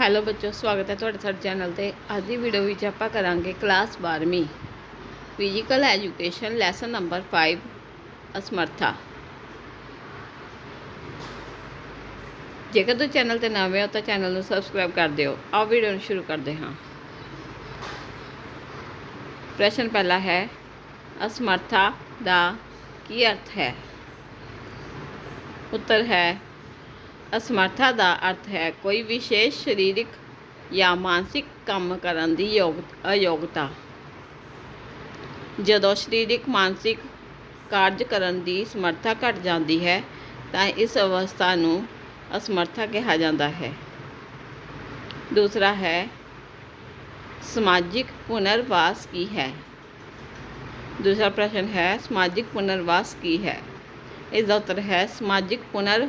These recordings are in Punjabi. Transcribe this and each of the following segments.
ਹੈਲੋ ਬੱਚੋ ਸਵਾਗਤ ਹੈ ਤੁਹਾਡਾ ਸਾਡੇ ਚੈਨਲ ਤੇ। ਅੱਜ ਦੀ ਵੀਡੀਓ ਵਿੱਚ ਆਪਾਂ ਕਰਾਂਗੇ ਕਲਾਸ 12ਵੀਂ ਫਿਜ਼ੀਕਲ ਐਜੂਕੇਸ਼ਨ ਲੈਸਨ ਨੰਬਰ 5 ਅਸਮਰਥਾ। ਜੇਕਰ ਤੁਸੀਂ ਚੈਨਲ ਤੇ ਨਵੇਂ ਹੋ ਤਾਂ ਚੈਨਲ ਨੂੰ ਸਬਸਕ੍ਰਾਈਬ ਕਰ ਦਿਓ। ਆਓ ਵੀਡੀਓ ਨੂੰ ਸ਼ੁਰੂ ਕਰਦੇ ਹਾਂ। ਪ੍ਰਸ਼ਨ ਪਹਿਲਾ ਹੈ, ਅਸਮਰਥਾ ਦਾ ਕੀ ਅਰਥ ਹੈ? ਉੱਤਰ ਹੈ ਅਸਮਰਥਾ ਦਾ ਅਰਥ ਹੈ ਕੋਈ ਵਿਸ਼ੇਸ਼ ਸਰੀਰਕ ਜਾਂ ਮਾਨਸਿਕ ਕੰਮ ਕਰਨ ਦੀ ਯੋਗ, ਅਯੋਗਤਾ। ਜਦੋਂ ਸਰੀਰਕ ਮਾਨਸਿਕ ਕਾਰਜ ਕਰਨ ਦੀ ਸਮਰੱਥਾ ਘਟ ਜਾਂਦੀ ਹੈ, ਤਾਂ ਇਸ ਅਵਸਥਾ ਨੂੰ ਅਸਮਰਥਾ ਕਿਹਾ ਜਾਂਦਾ ਹੈ। ਦੂਸਰਾ ਹੈ, ਸਮਾਜਿਕ ਪੁਨਰਵਾਸ ਕੀ ਹੈ? ਦੂਸਰਾ ਪ੍ਰਸ਼ਨ ਹੈ, ਸਮਾਜਿਕ ਪੁਨਰਵਾਸ ਕੀ ਹੈ? ਇਸ ਦਾ ਉੱਤਰ ਹੈ, ਸਮਾਜਿਕ ਪੁਨਰ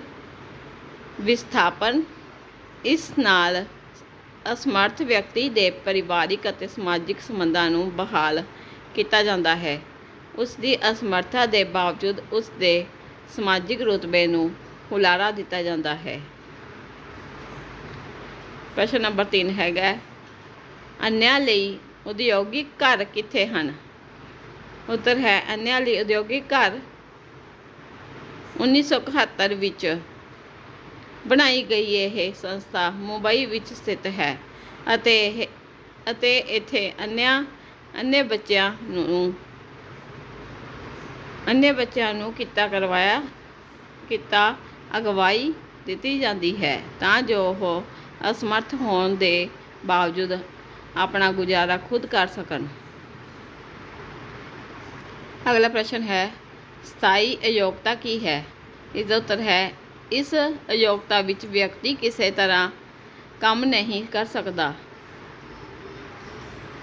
ਵਿਸਥਾਪਨ। ਇਸ ਨਾਲ ਅਸਮਰਥ ਵਿਅਕਤੀ ਦੇ ਪਰਿਵਾਰਿਕ ਅਤੇ ਸਮਾਜਿਕ ਸੰਬੰਧਾਂ ਨੂੰ ਬਹਾਲ ਕੀਤਾ ਜਾਂਦਾ ਹੈ। ਉਸ ਦੀ ਅਸਮਰਥਾ ਦੇ ਬਾਵਜੂਦ ਉਸ ਦੇ ਸਮਾਜਿਕ ਰੁਤਬੇ ਨੂੰ ਹੁਲਾਰਾ ਦਿੱਤਾ ਜਾਂਦਾ ਹੈ। ਪ੍ਰਸ਼ਨ ਨੰਬਰ 3 ਹੈਗਾ, ਅੰਨਿਆਂ ਲਈ ਉਦਯੋਗਿਕ ਘਰ ਕਿੱਥੇ ਹਨ? ਉੱਤਰ ਹੈ, ਅੰਨਿਆਂ ਲਈ ਉਦਯੋਗਿਕ ਘਰ 1971 ਵਿੱਚ ਬਣਾਈ ਗਈ ਇਹ ਸੰਸਥਾ ਮੁੰਬਈ ਵਿੱਚ ਸਥਿਤ ਹੈ ਅਤੇ ਇਹ ਅਤੇ ਇੱਥੇ ਅੰਨਿਆਂ ਅੰਨੇ ਬੱਚਿਆਂ ਨੂੰ ਅੰਨੇ ਬੱਚਿਆਂ ਨੂੰ ਕਿੱਤਾ ਕਰਵਾਇਆ, ਕਿੱਤਾ ਅਗਵਾਈ ਦਿੱਤੀ ਜਾਂਦੀ ਹੈ ਤਾਂ ਜੋ ਉਹ ਅਸਮਰਥ ਹੋਣ ਦੇ ਬਾਵਜੂਦ ਆਪਣਾ ਗੁਜ਼ਾਰਾ ਖੁਦ ਕਰ ਸਕਣ। ਅਗਲਾ ਪ੍ਰਸ਼ਨ ਹੈ, ਸਥਾਈ ਅਯੋਗਤਾ ਕੀ ਹੈ? ਇਸ ਦਾ ਉੱਤਰ ਹੈ ਇਸ ਅਯੋਗਤਾ ਵਿੱਚ ਵਿਅਕਤੀ ਕਿਸੇ ਤਰ੍ਹਾਂ ਕੰਮ ਨਹੀਂ ਕਰ ਸਕਦਾ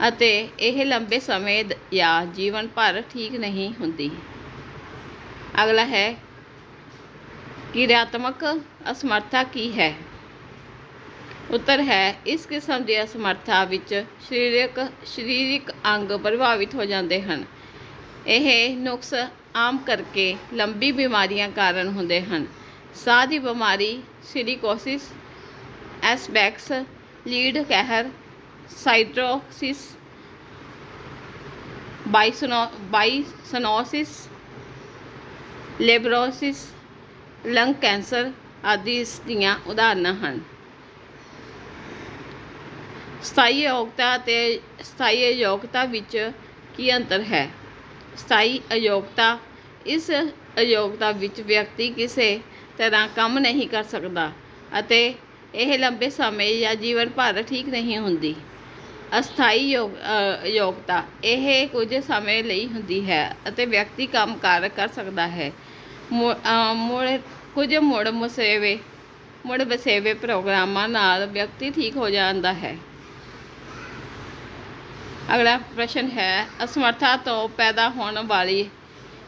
ਅਤੇ ਇਹ ਲੰਬੇ ਸਮੇਂ ਜਾਂ ਜੀਵਨ ਭਰ ਠੀਕ ਨਹੀਂ ਹੁੰਦੀ। ਅਗਲਾ ਹੈ, ਕਿਰਿਆਤਮਕ ਅਸਮਰਥਾ ਕੀ ਹੈ? ਉੱਤਰ ਹੈ, ਇਸ ਕਿਸਮ ਦੀ ਅਸਮਰਥਾ ਵਿੱਚ ਸਰੀਰਕ ਸਰੀਰਕ ਅੰਗ ਪ੍ਰਭਾਵਿਤ ਹੋ ਜਾਂਦੇ ਹਨ। ਇਹ ਨੁਕਸ ਆਮ ਕਰਕੇ ਲੰਬੀ ਬਿਮਾਰੀਆਂ ਕਾਰਨ ਹੁੰਦੇ ਹਨ। ਸਾਹ ਦੀ ਬਿਮਾਰੀ, ਸਿਲਿਕੋਸਿਸ, ਐਸਬੈਕਸ, ਲੀਡ ਕਹਿਰ ਸਾਈਟ੍ਰੋਸਿਸ ਬਾਈਸਨੋ, ਬਾਈਸਨੋਸਿਸ, ਲੈਬਰੋਸਿਸ, ਲੰਗ ਕੈਂਸਰ ਆਦਿ ਇਸ ਦੀਆਂ ਉਦਾਹਰਨਾਂ ਹਨ। ਸਥਾਈ ਅਯੋਗਤਾ ਅਤੇ ਸਥਾਈ ਅਯੋਗਤਾ ਵਿੱਚ ਕੀ ਅੰਤਰ ਹੈ? ਸਥਾਈ ਅਯੋਗਤਾ ਇਸ ਅਯੋਗਤਾ ਵਿੱਚ ਵਿਅਕਤੀ ਕਿਸੇ ਤਰ੍ਹਾਂ ਕੰਮ ਨਹੀਂ ਕਰ ਸਕਦਾ ਅਤੇ ਇਹ ਲੰਬੇ ਸਮੇਂ ਜਾਂ ਜੀਵਨ ਭਰ ਠੀਕ ਨਹੀਂ ਹੁੰਦੀ। ਅਸਥਾਈ ਯੋਗ ਯੋਗਤਾ, ਇਹ ਕੁਝ ਸਮੇਂ ਲਈ ਹੁੰਦੀ ਹੈ ਅਤੇ ਵਿਅਕਤੀ ਕੰਮ ਕਾਰ ਕਰ ਸਕਦਾ ਹੈ। ਮੁੜ, ਕੁਝ ਮੁੜ ਮਸੇਵੇ, ਮੁੜ ਵਸੇਵੇ ਪ੍ਰੋਗਰਾਮਾਂ ਨਾਲ ਵਿਅਕਤੀ ਠੀਕ ਹੋ ਜਾਂਦਾ ਹੈ। ਅਗਲਾ ਪ੍ਰਸ਼ਨ ਹੈ, ਅਸਮਰਥਾ ਤੋਂ ਪੈਦਾ ਹੋਣ ਵਾਲੀ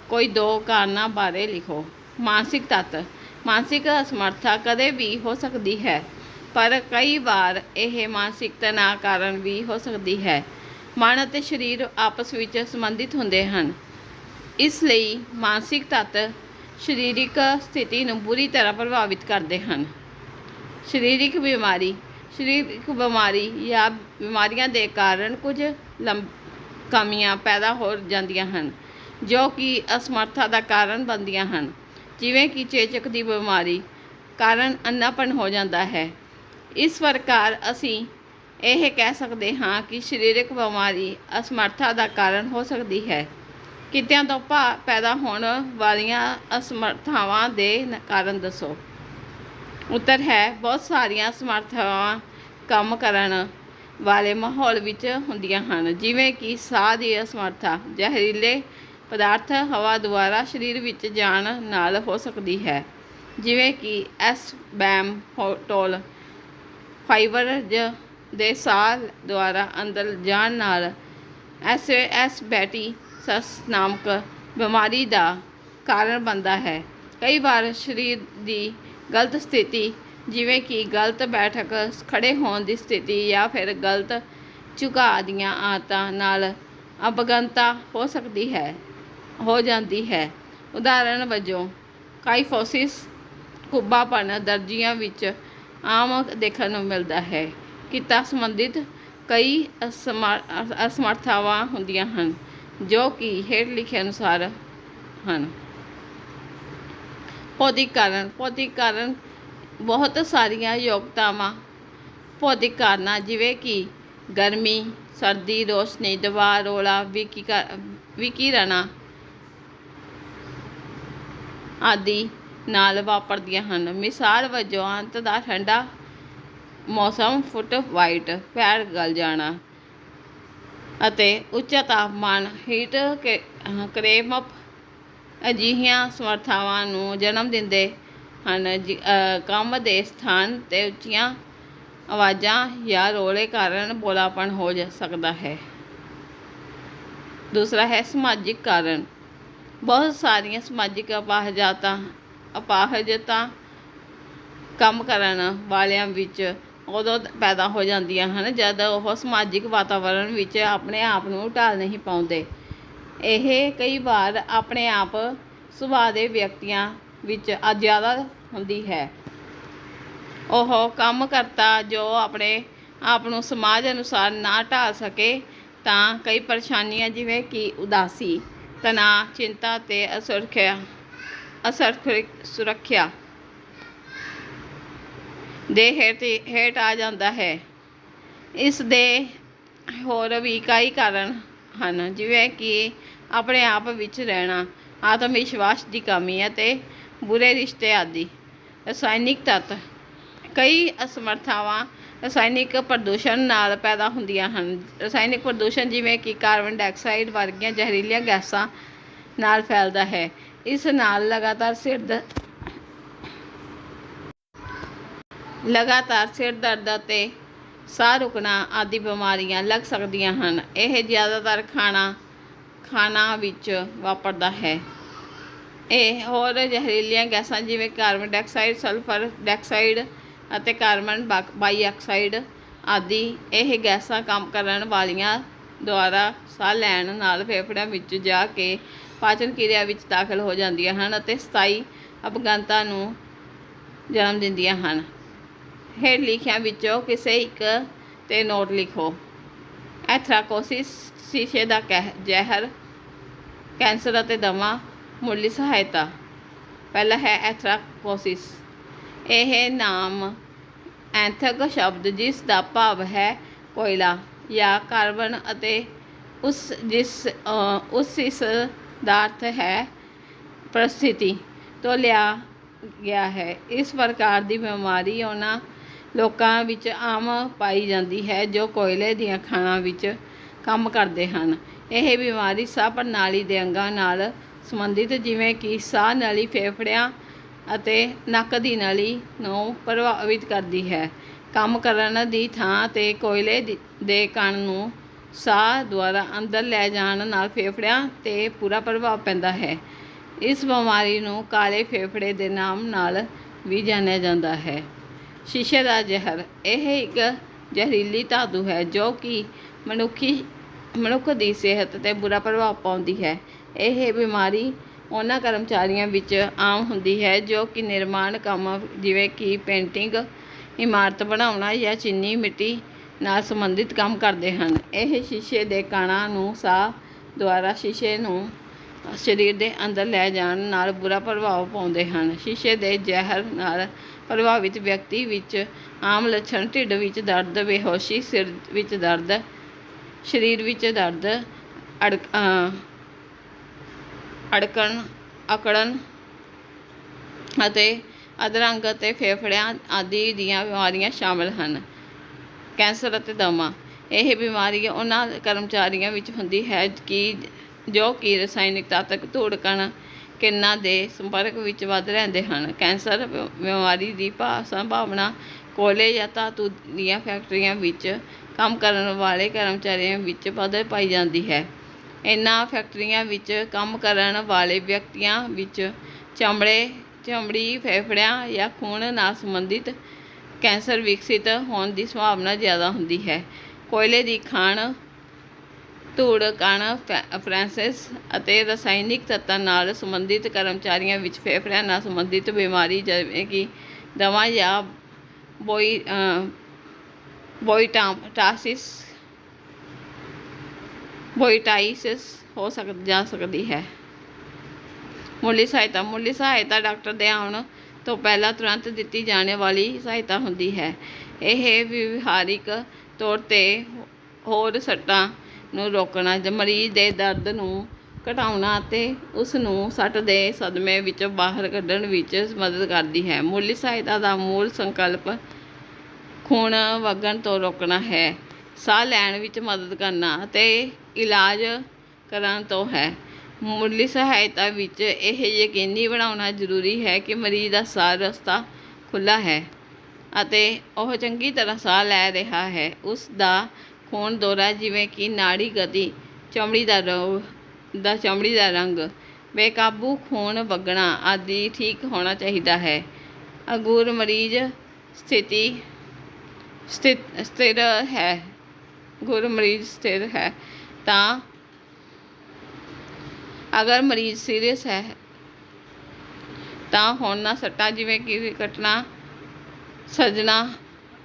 ਕੋਈ ਦੋ ਕਾਰਨਾਂ ਬਾਰੇ ਲਿਖੋ। ਮਾਨਸਿਕ ਤੱਤ ਮਾਨਸਿਕ ਅਸਮਰਥਾ ਕਦੇ ਵੀ ਹੋ ਸਕਦੀ ਹੈ, ਪਰ ਕਈ ਵਾਰ ਇਹ ਮਾਨਸਿਕ ਤਣਾਅ ਕਾਰਨ ਵੀ ਹੋ ਸਕਦੀ ਹੈ। ਮਨ ਅਤੇ ਸਰੀਰ ਆਪਸ ਵਿੱਚ ਸੰਬੰਧਿਤ ਹੁੰਦੇ ਹਨ। ਇਸ ਲਈ ਮਾਨਸਿਕ ਤੱਤ ਸਰੀਰਕ ਸਥਿਤੀ ਨੂੰ ਬੁਰੀ ਤਰ੍ਹਾਂ ਪ੍ਰਭਾਵਿਤ ਕਰਦੇ ਹਨ। ਸਰੀਰਕ ਬਿਮਾਰੀ ਸਰੀਰਕ ਬਿਮਾਰੀ ਜਾਂ ਬਿਮਾਰੀਆਂ ਦੇ ਕਾਰਨ ਕੁਝ ਲੰਬ, ਕਮੀਆਂ ਪੈਦਾ ਹੋ ਜਾਂਦੀਆਂ ਹਨ, ਜੋ ਕਿ ਅਸਮਰਥਾ ਦਾ ਕਾਰਨ ਬਣਦੀਆਂ ਹਨ। ਜਿਵੇਂ ਕਿ ਚੇਚਕ ਦੀ ਬਿਮਾਰੀ ਕਾਰਨ ਅੰਨਾਪਣ ਹੋ ਜਾਂਦਾ ਹੈ। ਇਸ ਪ੍ਰਕਾਰ ਅਸੀਂ ਇਹ ਕਹਿ ਸਕਦੇ ਹਾਂ ਕਿ ਸਰੀਰਕ ਬਿਮਾਰੀ ਅਸਮਰਥਾ ਦਾ ਕਾਰਨ ਹੋ ਸਕਦੀ ਹੈ। ਕਿਤਿਆਂ ਤੋਂ ਭਾ- ਪੈਦਾ ਹੋਣ ਵਾਲੀਆਂ ਅਸਮਰਥਾਵਾਂ ਦੇ ਕਾਰਨ ਦੱਸੋ। ਉੱਤਰ ਹੈ, ਬਹੁਤ ਸਾਰੀਆਂ ਸਮਰਥਾਵਾਂ ਕੰਮ ਕਰਨ ਵਾਲੇ ਮਾਹੌਲ ਵਿੱਚ ਹੁੰਦੀਆਂ ਹਨ, ਜਿਵੇਂ ਕਿ ਸਾਹ ਦੀ ਅਸਮਰਥਾ, ਜ਼ਹਿਰੀਲੇ ਪਦਾਰਥ ਹਵਾ ਦੁਆਰਾ ਸਰੀਰ ਵਿੱਚ ਜਾਣ ਨਾਲ ਹੋ ਸਕਦੀ ਹੈ। ਜਿਵੇਂ ਕਿ ਐਸ ਬੈਮ ਹੋਟੋਲ ਫਾਈਬਰ ਜ ਦੇ ਸਾਹ ਦੁਆਰਾ ਅੰਦਰ ਜਾਣ ਨਾਲ ਐਸ ਐਸ ਬੈਟੀ ਸਸ ਨਾਮਕ ਬਿਮਾਰੀ ਦਾ ਕਾਰਨ ਬਣਦਾ ਹੈ। ਕਈ ਵਾਰ ਸਰੀਰ ਦੀ ਗਲਤ ਸਥਿਤੀ, ਜਿਵੇਂ ਕਿ ਗਲਤ ਬੈਠਕ ਖੜੇ ਹੋਣ ਦੀ ਸਥਿਤੀ ਜਾਂ ਫਿਰ ਗਲਤ ਝੁਕਾਅ ਦੀਆਂ ਆਦਤਾਂ ਨਾਲ ਅਪਗਨਤਾ ਹੋ ਸਕਦੀ ਹੈ। ਹੋ ਜਾਂਦੀ ਹੈ। ਉਦਾਹਰਣ ਵਜੋਂ, ਕਾਈਫੋਸਿਸ ਕੁੱਬਾਪਣ ਦਰਜੀਆਂ ਵਿੱਚ ਆਮ ਦੇਖਣ ਨੂੰ ਮਿਲਦਾ ਹੈ। ਕਿੱਤਾ ਸੰਬੰਧਿਤ ਕਈ ਅਸਮਰ- ਅਸਮਰਥਾਵਾਂ ਹੁੰਦੀਆਂ ਹਨ, ਜੋ ਕਿ ਹੇਠ ਲਿਖੇ ਅਨੁਸਾਰ ਹਨ। ਭੌਤਿਕ ਕਾਰਨ ਭੌਤਿਕ ਕਾਰਨ ਬਹੁਤ ਸਾਰੀਆਂ ਯੋਗਤਾਵਾਂ। ਭੌਤਿਕ ਕਾਰਨਾਂ ਜਿਵੇਂ ਕਿ ਗਰਮੀ, ਸਰਦੀ, ਰੋਸ਼ਨੀ, ਦਬਾਅ, ਰੌਲਾ ਵਿਕਿਕਾ ਵਿਕਿਰਨਾਂ ਆਦਿ ਨਾਲ ਵਾਪਰਦੀਆਂ ਹਨ। ਮਿਸਾਲ ਵਜੋਂ ਅੰਤ ਦਾ ਠੰਡਾ ਮੌਸਮ ਫੁੱਟ ਵਾਈਟ, ਪੈਰ ਗਲ ਜਾਣਾ ਅਤੇ ਉੱਚਾ ਤਾਪਮਾਨ ਹੀਟ ਕਰੇਮ ਅਜਿਹੀਆਂ ਸਮਰਥਾਵਾਂ ਨੂੰ ਜਨਮ ਦਿੰਦੇ ਹਨ। ਜਿ- ਕੰਮ ਦੇ ਸਥਾਨ ਤੇ ਉੱਚੀਆਂ ਆਵਾਜ਼ਾਂ ਜਾਂ ਰੌਲੇ ਕਾਰਨ ਬੋਲਾਪਣ ਹੋ ਜਾ ਸਕਦਾ ਹੈ। ਦੂਸਰਾ ਹੈ ਸਮਾਜਿਕ ਕਾਰਨ। ਬਹੁਤ ਸਾਰੀਆਂ ਸਮਾਜਿਕ ਅਪਾਹਜਾਤਾਂ, ਅਪਾਹਜਤਾ ਕੰਮ ਕਰਨ ਵਾਲਿਆਂ ਵਿੱਚ ਉਦੋਂ ਪੈਦਾ ਹੋ ਜਾਂਦੀਆਂ ਹਨ, ਜਦ ਉਹ ਸਮਾਜਿਕ ਵਾਤਾਵਰਣ ਵਿੱਚ ਆਪਣੇ ਆਪ ਨੂੰ ਢਾਲ ਨਹੀਂ ਪਾਉਂਦੇ। ਇਹ ਕਈ ਵਾਰ ਆਪਣੇ ਆਪ ਸੁਭਾਅ ਦੇ ਵਿਅਕਤੀਆਂ ਵਿੱਚ ਜ਼ਿਆਦਾ ਹੁੰਦੀ ਹੈ। ਉਹ ਕੰਮ ਕਰਤਾ ਜੋ ਆਪਣੇ ਆਪ ਨੂੰ ਸਮਾਜ ਅਨੁਸਾਰ ਨਾ ਢਾਲ ਸਕੇ, ਤਾਂ ਕਈ ਪਰੇਸ਼ਾਨੀਆਂ ਜਿਵੇਂ ਕਿ ਉਦਾਸੀ ਤਣਾਅ, ਚਿੰਤਾ ਤੇ ਅਸੁਰੱਖਿਆ ਅਸੁਰੱਖਿਆ ਸੁਰੱਖਿਆ ਦੇ ਹੇਠ ਹੇਠ ਆ ਜਾਂਦਾ ਹੈ। ਇਸ ਦੇ ਹੋਰ ਵੀ ਕਈ ਕਾਰਨ ਹਨ, ਜਿਵੇਂ ਕਿ ਆਪਣੇ ਆਪ ਵਿੱਚ ਰਹਿਣਾ, ਆਤਮ ਵਿਸ਼ਵਾਸ ਦੀ ਕਮੀ ਅਤੇ ਬੁਰੇ ਰਿਸ਼ਤੇ ਆਦਿ। ਰਸਾਇਣਿਕ ਤੱਤ ਕਈ ਅਸਮਰਥਾਵਾਂ ਰਸਾਇਣਿਕ ਪ੍ਰਦੂਸ਼ਣ ਨਾਲ ਪੈਦਾ ਹੁੰਦੀਆਂ ਹਨ। ਰਸਾਇਣਿਕ ਪ੍ਰਦੂਸ਼ਣ ਜਿਵੇਂ ਕਿ ਕਾਰਬਨ ਡਾਈਆਕਸਾਈਡ ਵਰਗੀਆਂ ਜ਼ਹਿਰੀਲੀਆਂ ਗੈਸਾਂ ਨਾਲ ਫੈਲਦਾ ਹੈ। ਇਸ ਨਾਲ ਲਗਾਤਾਰ ਸਿਰ ਦ ਲਗਾਤਾਰ ਸਿਰ ਦਰਦ ਅਤੇ ਸਾਹ ਰੁਕਣਾ ਆਦਿ ਬਿਮਾਰੀਆਂ ਲੱਗ ਸਕਦੀਆਂ ਹਨ। ਇਹ ਜ਼ਿਆਦਾਤਰ ਖਾਣਾ ਖਾਣਾ ਵਿੱਚ ਵਾਪਰਦਾ ਹੈ। ਇਹ ਹੋਰ ਜ਼ਹਿਰੀਲੀਆਂ ਗੈਸਾਂ ਜਿਵੇਂ ਕਾਰਬਨ ਡਾਈਆਕਸਾਈਡ, ਸਲਫਰ ਡਾਈਆਕਸਾਈਡ ਅਤੇ ਕਾਰਬਨ ਬਾਕ- ਬਾਈਆਕਸਾਈਡ ਆਦਿ, ਇਹ ਗੈਸਾਂ ਕੰਮ ਕਰਨ ਵਾਲੀਆਂ ਦੁਆਰਾ ਸਾਹ ਲੈਣ ਨਾਲ ਫੇਫੜਿਆਂ ਵਿੱਚ ਜਾ ਕੇ ਪਾਚਨ ਕਿਰਿਆ ਵਿੱਚ ਦਾਖਲ ਹੋ ਜਾਂਦੀਆਂ ਹਨ ਅਤੇ ਸਥਾਈ ਅਪਗੰਤਾ ਨੂੰ ਜਨਮ ਦਿੰਦੀਆਂ ਹਨ। ਹੇਠ ਲਿਖਿਆਂ ਵਿੱਚੋਂ ਕਿਸੇ ਇੱਕ ਤੇ ਨੋਟ ਲਿਖੋ। ਐਥਰਾਕੋਸਿਸ ਸ਼ੀਸ਼ੇ ਦਾ ਕਹਿ, ਜ਼ਹਿਰ, ਕੈਂਸਰ ਅਤੇ ਦਮਾ ਮੁੱਢਲੀ ਸਹਾਇਤਾ। ਪਹਿਲਾ ਹੈ ਐਥਰਾਕੋਸਿਸ। ਇਹ ਨਾਮ ਐਂਥਕ ਸ਼ਬਦ ਜਿਸ ਦਾ ਭਾਵ ਹੈ ਕੋਇਲਾ ਜਾਂ ਕਾਰਬਨ ਅਤੇ ਉਸ ਜਿਸ ਉਸ ਇਸ ਦਾ ਅਰਥ ਹੈ ਪ੍ਰਸਥਿਤੀ ਤੋਂ ਲਿਆ ਗਿਆ ਹੈ। ਇਸ ਪ੍ਰਕਾਰ ਦੀ ਬਿਮਾਰੀ ਉਹਨਾਂ ਲੋਕਾਂ ਵਿੱਚ ਆਮ ਪਾਈ ਜਾਂਦੀ ਹੈ ਜੋ ਕੋਇਲੇ ਦੀਆਂ ਖਾਣਾਂ ਵਿੱਚ ਕੰਮ ਕਰਦੇ ਹਨ। ਇਹ ਬਿਮਾਰੀ ਸਾਹ ਪ੍ਰਣਾਲੀ ਦੇ ਅੰਗਾਂ ਨਾਲ ਸੰਬੰਧਿਤ ਜਿਵੇਂ ਕਿ ਸਾਹ ਨਲੀ ਫੇਫੜਿਆਂ ਅਤੇ ਨੱਕ ਦੀ ਨਲੀ ਨੂੰ ਪ੍ਰਭਾਵਿਤ ਕਰਦੀ ਹੈ। ਕੰਮ ਕਰਨ ਦੀ ਥਾਂ ਤੇ ਕੋਇਲੇ ਦੀ- ਦੇ ਕਣ ਨੂੰ ਸਾਹ ਦੁਆਰਾ ਅੰਦਰ ਲੈ ਜਾਣ ਨਾਲ ਫੇਫੜਿਆਂ ਤੇ ਪੂਰਾ ਪ੍ਰਭਾਵ ਪੈਂਦਾ ਹੈ। ਇਸ ਬਿਮਾਰੀ ਨੂੰ ਕਾਲੇ ਫੇਫੜੇ ਦੇ ਨਾਮ ਨਾਲ ਵੀ ਜਾਣਿਆ ਜਾਂਦਾ ਹੈ। ਸ਼ੀਸ਼ੇ ਦਾ ਜ਼ਹਿਰ, ਇਹ ਇੱਕ ਜ਼ਹਿਰੀਲੀ ਧਾਤੂ ਹੈ ਜੋ ਕਿ ਮਨੁੱਖੀ ਮਨੁੱਖ ਦੀ ਸਿਹਤ ਤੇ ਬੁਰਾ ਪ੍ਰਭਾਵ ਪਾਉਂਦੀ ਹੈ। ਇਹ ਬਿਮਾਰੀ ਉਹਨਾਂ ਕਰਮਚਾਰੀਆਂ ਵਿੱਚ ਆਮ ਹੁੰਦੀ ਹੈ, ਜੋ ਕਿ ਨਿਰਮਾਣ ਕੰਮ ਜਿਵੇਂ ਕਿ ਪੇਂਟਿੰਗ, ਇਮਾਰਤ ਬਣਾਉਣਾ ਜਾਂ ਚੀਨੀ ਮਿੱਟੀ ਨਾਲ ਸੰਬੰਧਿਤ ਕੰਮ ਕਰਦੇ ਹਨ। ਇਹ ਸ਼ੀਸ਼ੇ ਦੇ ਕਣਾਂ ਨੂੰ ਸਾਹ ਦੁਆਰਾ ਸ਼ੀਸ਼ੇ ਨੂੰ ਸਰੀਰ ਦੇ ਅੰਦਰ ਲੈ ਜਾਣ ਨਾਲ ਬੁਰਾ ਪ੍ਰਭਾਵ ਪਾਉਂਦੇ ਹਨ। ਸ਼ੀਸ਼ੇ ਦੇ ਜ਼ਹਿਰ ਨਾਲ ਪ੍ਰਭਾਵਿਤ ਵਿਅਕਤੀ ਵਿੱਚ ਆਮ ਲੱਛਣ ਢਿੱਡ ਵਿੱਚ ਦਰਦ, ਬੇਹੋਸ਼ੀ ਸਿਰ ਵਿੱਚ ਦਰਦ, ਸਰੀਰ ਵਿੱਚ ਦਰਦ, ਅੜਕ ਅੜਕਣ ਅਕੜਨ ਅਤੇ ਅਧਰੰਗ ਅਤੇ ਫੇਫੜਿਆਂ ਆਦਿ ਦੀਆਂ ਬਿਮਾਰੀਆਂ ਸ਼ਾਮਲ ਹਨ। ਕੈਂਸਰ ਅਤੇ ਦਮਾ। ਇਹ ਬਿਮਾਰੀ ਉਹਨਾਂ ਕਰਮਚਾਰੀਆਂ ਵਿੱਚ ਹੁੰਦੀ ਹੈ ਕਿ ਜੋ ਕਿ ਰਸਾਇਣਿਕ ਤਾਤਕ ਧੂੜਕਣ, ਕਿਰਨਾਂ ਦੇ ਸੰਪਰਕ ਵਿੱਚ ਵੱਧ ਰਹਿੰਦੇ ਹਨ। ਕੈਂਸਰ ਬਿਮਾਰੀ ਦੀ ਭਾ- ਸੰਭਾਵਨਾ ਕੋਲੇ ਜਾਂ ਧਾਤੂ ਦੀਆਂ ਫੈਕਟਰੀਆਂ ਵਿੱਚ ਕੰਮ ਕਰਨ ਵਾਲੇ ਕਰਮਚਾਰੀਆਂ ਵਿੱਚ ਵੱਧ ਪਾਈ ਜਾਂਦੀ ਹੈ। ਇਹਨਾਂ ਫੈਕਟਰੀਆਂ ਵਿੱਚ ਕੰਮ ਕਰਨ ਵਾਲੇ ਵਿਅਕਤੀਆਂ ਵਿੱਚ ਚਮੜੇ ਚਮੜੀ ਫੇਫੜਿਆਂ ਜਾਂ ਖੂਨ ਨਾਲ ਸੰਬੰਧਿਤ ਕੈਂਸਰ ਵਿਕਸਿਤ ਹੋਣ ਦੀ ਸੰਭਾਵਨਾ ਜ਼ਿਆਦਾ ਹੁੰਦੀ ਹੈ। ਕੋਇਲੇ ਦੀ ਖਾਣ ਧੂੜ ਕਣ ਫੈ- ਫ੍ਰਾਂਸਿਸ ਅਤੇ ਰਸਾਇਣਿਕ ਤੱਤਾਂ ਨਾਲ ਸੰਬੰਧਿਤ ਕਰਮਚਾਰੀਆਂ ਵਿੱਚ ਫੇਫੜਿਆਂ ਨਾਲ ਸੰਬੰਧਿਤ ਬਿਮਾਰੀ ਜਿਵੇਂ ਕਿ ਦਮਾ ਜਾਂ ਬੋਈ ਅ, ਬੋਇਟਾਮਟਾਸਿਸ ਬੋਇਟਾਈਸਿਸ ਹੋ ਸਕ, ਜਾ ਸਕਦੀ ਹੈ। ਮੁੱਢਲੀ ਸਹਾਇਤਾ ਮੁੱਢਲੀ ਸਹਾਇਤਾ ਡਾਕਟਰ ਦੇ ਆਉਣ ਤੋਂ ਪਹਿਲਾਂ ਤੁਰੰਤ ਦਿੱਤੀ ਜਾਣ ਵਾਲੀ ਸਹਾਇਤਾ ਹੁੰਦੀ ਹੈ। ਇਹ ਵਿਵਹਾਰਿਕ ਤੌਰ ਤੇ ਹੋਰ ਸੱਟਾਂ ਨੂੰ ਰੋਕਣਾ, ਜਾਂ ਮਰੀਜ਼ ਦੇ ਦਰਦ ਨੂੰ ਘਟਾਉਣਾ ਅਤੇ ਉਸ ਨੂੰ ਸੱਟ ਦੇ ਸਦਮੇ ਵਿੱਚੋਂ ਬਾਹਰ ਕੱਢਣ ਵਿੱਚ ਮਦਦ ਕਰਦੀ ਹੈ। ਮੁੱਢਲੀ ਸਹਾਇਤਾ ਦਾ ਮੂਲ ਸੰਕਲਪ ਖੂਨ ਵਗਣ ਤੋਂ ਰੋਕਣਾ ਹੈ। ਸਾਹ ਲੈਣ ਵਿੱਚ ਮਦਦ ਕਰਨਾ ਅਤੇ ਇਲਾਜ ਕਰਨ ਤੋਂ ਹੈ। ਮੁੱਢਲੀ ਸਹਾਇਤਾ ਵਿੱਚ ਇਹ ਯਕੀਨੀ ਬਣਾਉਣਾ ਜ਼ਰੂਰੀ ਹੈ ਕਿ ਮਰੀਜ਼ ਦਾ ਸਾਹ ਰਸਤਾ ਖੁੱਲ੍ਹਾ ਹੈ ਅਤੇ ਉਹ ਚੰਗੀ ਤਰ੍ਹਾਂ ਸਾਹ ਲੈ ਰਿਹਾ ਹੈ। ਉਸ ਦਾ ਖੂਨ ਦੌਰਾ ਜਿਵੇਂ ਕਿ ਨਾੜੀ ਗਤੀ, ਚਮੜੀ ਦਾ ਰੋਗ, ਦਾ ਚਮੜੀ ਦਾ ਰੰਗ, ਬੇਕਾਬੂ ਖੂਨ ਵਗਣਾ ਆਦਿ ਠੀਕ ਹੋਣਾ ਚਾਹੀਦਾ ਹੈ। ਅਗੂਰ ਮਰੀਜ਼ ਸਥਿਤੀ ਸਥਿਤ ਸਥਿਰ ਹੈ। ਗੁਰ ਮਰੀਜ਼ ਸਥਿਰ ਹੈ, ਤਾਂ ਅਗਰ ਮਰੀਜ਼ ਸੀਰੀਅਸ ਹੈ, ਤਾਂ ਹੋਰਨਾਂ ਸੱਟਾਂ, ਜਿਵੇਂ ਕਿ ਕੱਟਣਾ ਸੱਜਣਾ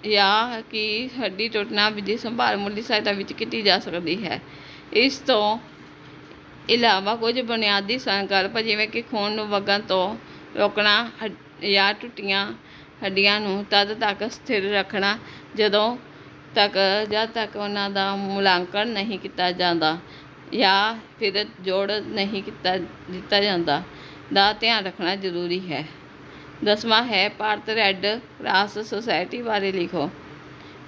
ਜਾਂ ਕਿ ਹੱਡੀ ਟੁੱਟਣਾ, ਵਿਧੀ ਸੰਭਾਲ, ਮੁੱਢਲੀ ਸਹਾਇਤਾ ਵਿੱਚ ਕੀਤੀ ਜਾ ਸਕਦੀ ਹੈ। ਇਸ ਤੋਂ ਇਲਾਵਾ ਕੁਝ ਬੁਨਿਆਦੀ ਸੰਕਲਪ, ਜਿਵੇਂ ਕਿ ਖੂਨ ਨੂੰ ਵਗਣ ਤੋਂ ਰੋਕਣਾ ਜਾਂ ਟੁੱਟੀਆਂ ਹੱਡੀਆਂ ਨੂੰ ਤਦ ਤੱਕ ਸਥਿਰ ਰੱਖਣਾ, ਜਦੋਂ ਤੱਕ, ਜਦ ਤੱਕ ਉਹਨਾਂ ਦਾ ਮੁਲਾਂਕਣ ਨਹੀਂ ਕੀਤਾ ਜਾਂਦਾ ਜਾਂ ਫਿਰ ਜੋੜ ਨਹੀਂ ਕੀਤਾ, ਦਿੱਤਾ ਜਾਂਦਾ, ਦਾ ਧਿਆਨ ਰੱਖਣਾ ਜ਼ਰੂਰੀ ਹੈ। ਦਸਵਾਂ ਹੈ, ਭਾਰਤ ਰੈੱਡ ਕਰਾਸ ਸੁਸਾਇਟੀ ਬਾਰੇ ਲਿਖੋ।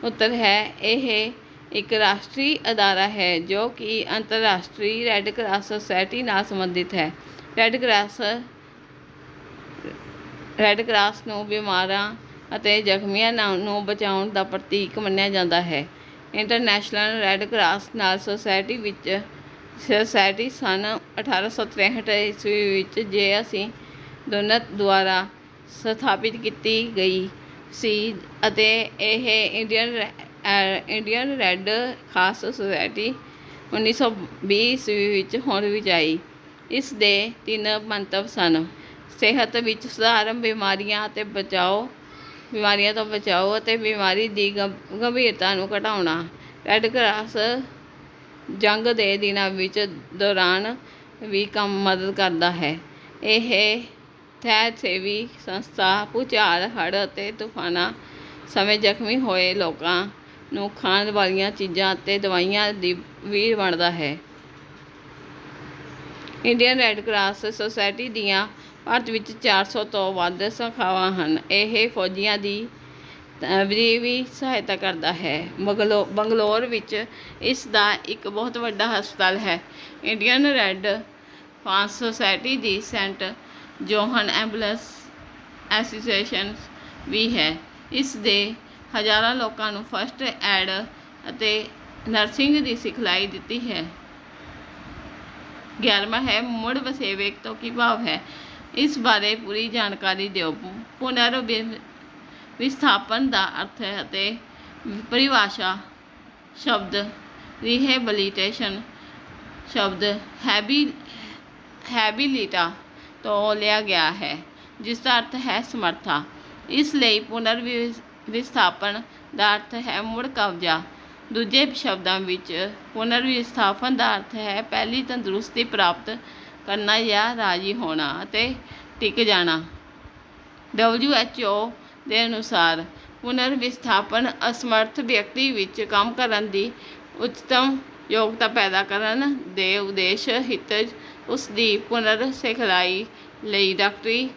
ਉੱਤਰ ਹੈ, ਇਹ ਇੱਕ ਰਾਸ਼ਟਰੀ ਅਦਾਰਾ ਹੈ ਜੋ ਕਿ ਅੰਤਰਰਾਸ਼ਟਰੀ ਰੈੱਡ ਕਰਾਸ ਸੁਸਾਇਟੀ ਨਾਲ ਸੰਬੰਧਿਤ ਹੈ। ਰੈੱਡ ਕਰਾਸ ਰੈੱਡ ਕਰਾਸ ਨੂੰ ਬਿਮਾਰਾਂ ਅਤੇ ਜ਼ਖਮੀਆਂ ਨਾ- ਨੂੰ ਬਚਾਉਣ ਦਾ ਪ੍ਰਤੀਕ ਮੰਨਿਆ ਜਾਂਦਾ ਹੈ। ਇੰਟਰਨੈਸ਼ਨਲ ਰੈੱਡ ਕਰਾਸ ਨਾਲ ਸੋਸਾਇਟੀ ਵਿੱਚ ਸੁਸਾਇਟੀ ਸਨ 1863 ਈਸਵੀ ਵਿੱਚ, ਜੇ ਅਸੀਂ ਦੋਨਤ ਦੁਆਰਾ ਸਥਾਪਿਤ ਕੀਤੀ ਗਈ ਸੀ ਅਤੇ ਇਹ ਇੰਡੀਅਨ ਰੈ- ਇੰਡੀਅਨ ਰੈੱਡ ਖਾਸ ਸੁਸਾਇਟੀ 1920 ਈਸਵੀ ਵਿੱਚ ਹੋਂਦ ਵਿੱਚ ਆਈ ਇਸ ਦੇ ਤਿੰਨ ਮੰਤਵ ਸਨ। ਸਿਹਤ ਵਿੱਚ ਸੁਧਾਰ, ਬਿਮਾਰੀਆਂ ਅਤੇ ਬਚਾਓ ਬਿਮਾਰੀਆਂ ਤੋਂ ਬਚਾਓ ਅਤੇ ਬਿਮਾਰੀ ਦੀ ਗੰਭੀਰਤਾ ਨੂੰ ਘਟਾਉਣਾ। ਰੈੱਡ ਕਰਾਸ ਜੰਗ ਦੇ ਦਿਨਾਂ ਵਿੱਚ ਦੌਰਾਨ ਵੀ ਕੰਮ ਮਦਦ ਕਰਦਾ ਹੈ। ਇਹ ਸਹਿਤ ਸੇਵੀ ਸੰਸਥਾ ਭੂਚਾਲ, ਹੜ੍ਹ ਅਤੇ ਤੂਫਾਨਾਂ ਸਮੇਂ ਜ਼ਖਮੀ ਹੋਏ ਲੋਕਾਂ ਨੂੰ ਖਾਣ ਵਾਲੀਆਂ ਚੀਜ਼ਾਂ ਅਤੇ ਦਵਾਈਆਂ ਦੀ ਵੀ ਵੰਡਦਾ ਹੈ। ਇੰਡੀਅਨ ਰੈੱਡ ਕਰਾਸ ਸੁਸਾਇਟੀ ਦੀਆਂ ਭਾਰਤ ਵਿੱਚ 400 ਤੋਂ ਵੱਧ ਸ਼ਾਖਾਵਾਂ ਹਨ। ਇਹ ਫੌਜੀਆਂ ਦੀ ਵੀ ਸਹਾਇਤਾ ਕਰਦਾ ਹੈ। ਬੰਗਲੋ, ਬੰਗਲੌਰ ਵਿੱਚ ਇਸ ਦਾ ਇੱਕ ਬਹੁਤ ਵੱਡਾ ਹਸਪਤਾਲ ਹੈ। ਇੰਡੀਅਨ ਰੈੱਡ ਕਰਾਸ ਸੋਸਾਇਟੀ ਦੀ ਸੈਂਟ ਜੋਹਨ ਐਂਬੂਲੈਂਸ ਐਸੋਸੀਏਸ਼ਨ ਵੀ ਹੈ। ਇਸ ਦੇ ਹਜ਼ਾਰਾਂ ਲੋਕਾਂ ਨੂੰ ਫਸਟ ਐਡ ਅਤੇ ਨਰਸਿੰਗ ਦੀ ਸਿਖਲਾਈ ਦਿੱਤੀ ਹੈ। ਗਿਆਰਵਾਂ ਹੈ, ਮੁੜ ਵਸੇਵੇ ਤੋਂ ਕੀ ਭਾਵ ਹੈ? ਇਸ ਬਾਰੇ ਪੂਰੀ ਜਾਣਕਾਰੀ ਦਿਓ। ਪੁਨਰ ਵਿਸਥਾਪਨ ਦਾ ਅਰਥ ਹੈ ਅਤੇ ਪਰਿਭਾਸ਼ਾ ਸ਼ਬਦ ਰਿਹੈਬਿਲਿਟੇਸ਼ਨ ਸ਼ਬਦ ਹੈਬੀ ਹੈਬਿਲਿਟਾ ਤੋਂ ਲਿਆ ਗਿਆ ਹੈ, ਜਿਸ ਦਾ ਅਰਥ ਹੈ ਸਮਰਥਾ। ਇਸ ਲਈ ਪੁਨਰ ਵਿਸਥਾਪਨ ਦਾ ਅਰਥ ਹੈ ਮੁੜ ਕਬਜ਼ਾ। ਦੂਜੇ ਸ਼ਬਦਾਂ ਵਿੱਚ ਪੁਨਰ ਵਿਸਥਾਪਨ ਦਾ ਅਰਥ ਹੈ ਪਹਿਲੀ ਤੰਦਰੁਸਤੀ ਪ੍ਰਾਪਤ ਕਰਨਾ ਜਾਂ ਰਾਜੀ ਹੋਣਾ ਅਤੇ ਟਿਕ ਜਾਣਾ। WHO ਦੇ ਅਨੁਸਾਰ ਪੁਨਰ ਵਿਸਥਾਪਨ ਅਸਮਰਥ ਵਿਅਕਤੀ ਵਿੱਚ ਕੰਮ ਕਰਨ ਦੀ ਉੱਚਤਮ ਯੋਗਤਾ ਪੈਦਾ ਕਰਨ ਦੇ ਉਦੇਸ਼ ਹਿੱਤ ਉਸ ਦੀ ਪੁਨਰ ਸਿਖਲਾਈ ਲਈ ਡਾਕਟਰੀ,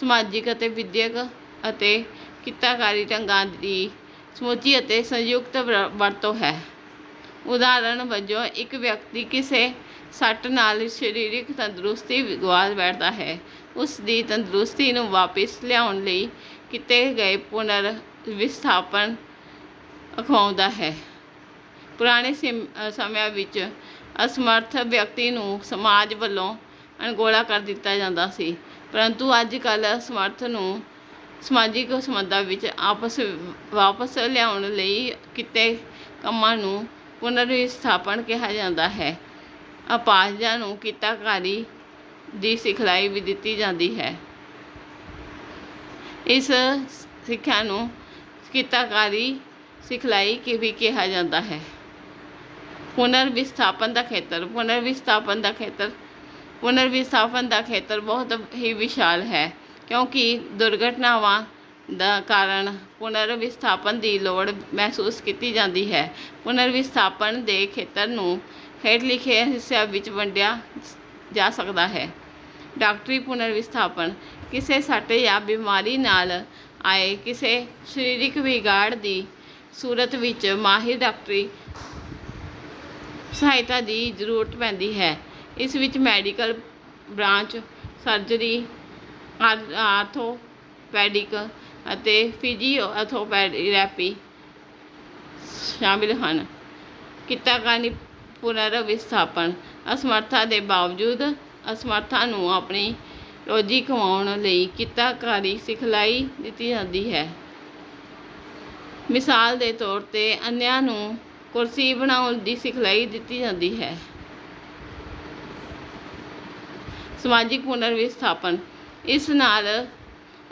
ਸਮਾਜਿਕ ਅਤੇ ਵਿਦਿਅਕ ਅਤੇ ਕਿੱਤਾਕਾਰੀ ਢੰਗਾਂ ਦੀ ਸਮੁੱਚੀ ਅਤੇ ਸੰਯੁਕਤ ਵਰ- ਵਰਤੋਂ ਹੈ। ਉਦਾਹਰਣ ਵਜੋਂ, ਇੱਕ ਵਿਅਕਤੀ ਕਿਸੇ ਸੱਟ ਨਾਲ ਸਰੀਰਕ ਤੰਦਰੁਸਤੀ ਗਵਾ ਬੈਠਦਾ ਹੈ। ਉਸ ਦੀ ਤੰਦਰੁਸਤੀ ਨੂੰ ਵਾਪਸ ਲਿਆਉਣ ਲਈ ਕੀਤੇ ਗਏ ਪੁਨਰ ਵਿਸਥਾਪਨ ਅਖਵਾਉਂਦਾ ਹੈ। ਪੁਰਾਣੇ ਸਮਿਆਂ ਵਿੱਚ ਅਸਮਰਥ ਵਿਅਕਤੀ ਨੂੰ ਸਮਾਜ ਵੱਲੋਂ ਅਣਗੋਲਾ ਕਰ ਦਿੱਤਾ ਜਾਂਦਾ ਸੀ। ਪਰੰਤੂ ਅੱਜ ਕੱਲ੍ਹ ਅਸਮਰਥ ਨੂੰ ਸਮਾਜਿਕ ਸੰਬੰਧਾਂ ਵਿੱਚ ਆਪਸ, ਵਾਪਸ ਲਿਆਉਣ ਲਈ ਕੀਤੇ ਕੰਮਾਂ ਨੂੰ ਪੁਨਰ ਵਿਸਥਾਪਨ ਕਿਹਾ ਜਾਂਦਾ ਹੈ। ਅਪਾਹਜਾਂ ਨੂੰ ਕਿੱਤਾਕਾਰੀ ਦੀ ਸਿਖਲਾਈ ਵੀ ਦਿੱਤੀ ਜਾਂਦੀ ਹੈ। ਇਸ ਸਿੱਖਿਆ ਨੂੰ ਕਿੱਤਾਕਾਰੀ ਸਿਖਲਾਈ ਕਿ ਵੀ ਕਿਹਾ ਜਾਂਦਾ ਹੈ। ਪੁਨਰ ਵਿਸਥਾਪਨ ਦਾ ਖੇਤਰ ਪੁਨਰ ਵਿਸਥਾਪਨ ਦਾ ਖੇਤਰ ਪੁਨਰ ਵਿਸਥਾਪਨ ਦਾ ਖੇਤਰ ਬਹੁਤ ਹੀ ਵਿਸ਼ਾਲ ਹੈ, ਕਿਉਂਕਿ ਦੁਰਘਟਨਾਵਾਂ ਦਾ ਕਾਰਨ ਪੁਨਰ ਵਿਸਥਾਪਨ ਦੀ ਲੋੜ ਮਹਿਸੂਸ ਕੀਤੀ ਜਾਂਦੀ ਹੈ। ਪੁਨਰ ਵਿਸਥਾਪਨ ਦੇ ਖੇਤਰ ਨੂੰ ਹੇਠ ਲਿਖੇ ਹਿੱਸਿਆਂ ਵਿੱਚ ਵੰਡਿਆ ਜਾ ਸਕਦਾ ਹੈ। ਡਾਕਟਰੀ ਪੁਨਰ ਵਿਸਥਾਪਨ। ਕਿਸੇ ਸੱਟ ਜਾਂ ਬਿਮਾਰੀ ਨਾਲ ਆਏ ਕਿਸੇ ਸਰੀਰਕ ਵਿਗਾੜ ਦੀ ਸੂਰਤ ਵਿੱਚ ਮਾਹਿਰ ਡਾਕਟਰੀ ਸਹਾਇਤਾ ਦੀ ਜ਼ਰੂਰਤ ਪੈਂਦੀ ਹੈ। ਇਸ ਵਿੱਚ ਮੈਡੀਕਲ ਬ੍ਰਾਂਚ, ਸਰਜਰੀ ਆਰਥੋਪੈਡਿਕ ਅਤੇ ਫਿਜ਼ੀਓਥੈਰੇਪੀ ਸ਼ਾਮਿਲ ਹਨ। ਕਿੱਤਾਕਾਰੀ ਪੁਨਰ ਵਿਸਥਾਪਨ ਅਸਮਰਥਾ ਦੇ ਬਾਵਜੂਦ ਅਸਮਰਥਾ ਨੂੰ ਆਪਣੀ ਰੋਜੀ ਕਮਾਉਣ ਲਈ ਕਿੱਤਾਕਾਰੀ ਸਿਖਲਾਈ ਦਿੱਤੀ ਜਾਂਦੀ ਹੈ। ਮਿਸਾਲ ਦੇ ਤੌਰ ਤੇ ਅੰਨਿਆਂ ਨੂੰ ਕੁਰਸੀ ਬਣਾਉਣ ਦੀ ਸਿਖਲਾਈ ਦਿੱਤੀ ਜਾਂਦੀ ਹੈ। ਸਮਾਜਿਕ ਪੁਨਰ ਵਿਸਥਾਪਨ ਇਸ ਨਾਲ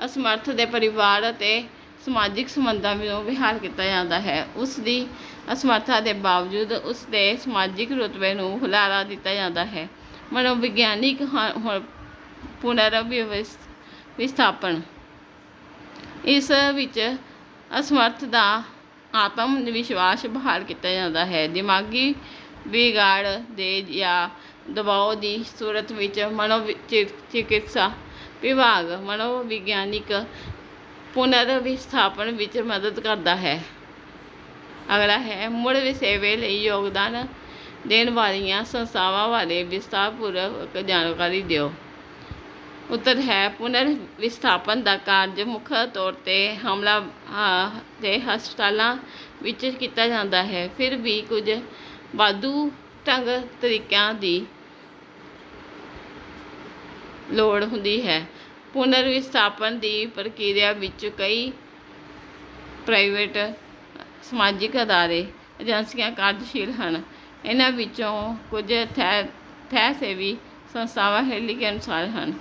ਅਸਮਰਥ ਦੇ ਪਰਿਵਾਰ ਅਤੇ ਸਮਾਜਿਕ ਸੰਬੰਧਾਂ ਨੂੰ ਵਿਹਾਰ ਕੀਤਾ ਜਾਂਦਾ ਹੈ। ਉਸ ਦੀ ਅਸਮਰਥਾ ਦੇ ਬਾਵਜੂਦ ਉਸ ਦੇ ਸਮਾਜਿਕ ਰੁਤਬੇ ਨੂੰ ਹੁਲਾਰਾ ਦਿੱਤਾ ਜਾਂਦਾ ਹੈ। ਮਨੋਵਿਗਿਆਨਿਕ ਹ- ਪੁਨਰ ਵਿਵਸ- ਵਿਸਥਾਪਨ। ਇਸ ਵਿੱਚ ਅਸਮਰਥ ਦਾ ਆਤਮ ਵਿਸ਼ਵਾਸ ਬਹਾਲ ਕੀਤਾ ਜਾਂਦਾ ਹੈ। ਦਿਮਾਗੀ ਵਿਗਾੜ ਦੇ ਜਾਂ ਦਬਾਅ ਦੀ ਸੂਰਤ ਵਿੱਚ ਮਨੋਚਿਕਿਤਸਾ ਵਿਭਾਗ ਮਨੋਵਿਗਿਆਨਿਕ ਪੁਨਰ ਵਿਸਥਾਪਨ ਵਿੱਚ ਮਦਦ ਕਰਦਾ ਹੈ। ਅਗਲਾ ਹੈ ਮੁੜ ਵਸੇਵੇ ਲਈ ਯੋਗਦਾਨ ਦੇਣ ਵਾਲੀਆਂ ਸੰਸਥਾਵਾਂ ਬਾਰੇ ਵਿਸਤਾਰਪੂਰਵਕ ਜਾਣਕਾਰੀ ਦਿਓ। ਉੱਤਰ ਹੈ ਪੁਨਰ ਵਿਸਥਾਪਨ ਦਾ ਕਾਰਜ ਮੁੱਖ ਤੌਰ ਤੇ ਹਮਲਾ ਅਹ, ਦੇ ਹਸਪਤਾਲਾਂ ਵਿੱਚ ਕੀਤਾ ਜਾਂਦਾ ਹੈ। ਫਿਰ ਵੀ ਕੁਝ ਵਾਧੂ ਢੰਗ ਤਰੀਕਿਆਂ ਦੀ ਲੋੜ ਹੁੰਦੀ ਹੈ। ਪੁਨਰ ਵਿਸਥਾਪਨ ਦੀ ਪ੍ਰਕਿਰਿਆ ਵਿੱਚ ਕਈ ਪ੍ਰਾਈਵੇਟ ਸਮਾਜਿਕ ਅਦਾਰੇ ਏਜੰਸੀਆਂ ਕਾਰਜਸ਼ੀਲ ਹਨ। ਇਹਨਾਂ ਵਿੱਚੋਂ ਕੁਝ ਥੈ ਥੈ ਸੇਵੀ ਸੰਸਥਾਵਾਂ ਹੇਲੀ ਕੇ ਅਨੁਸਾਰ ਹਨ।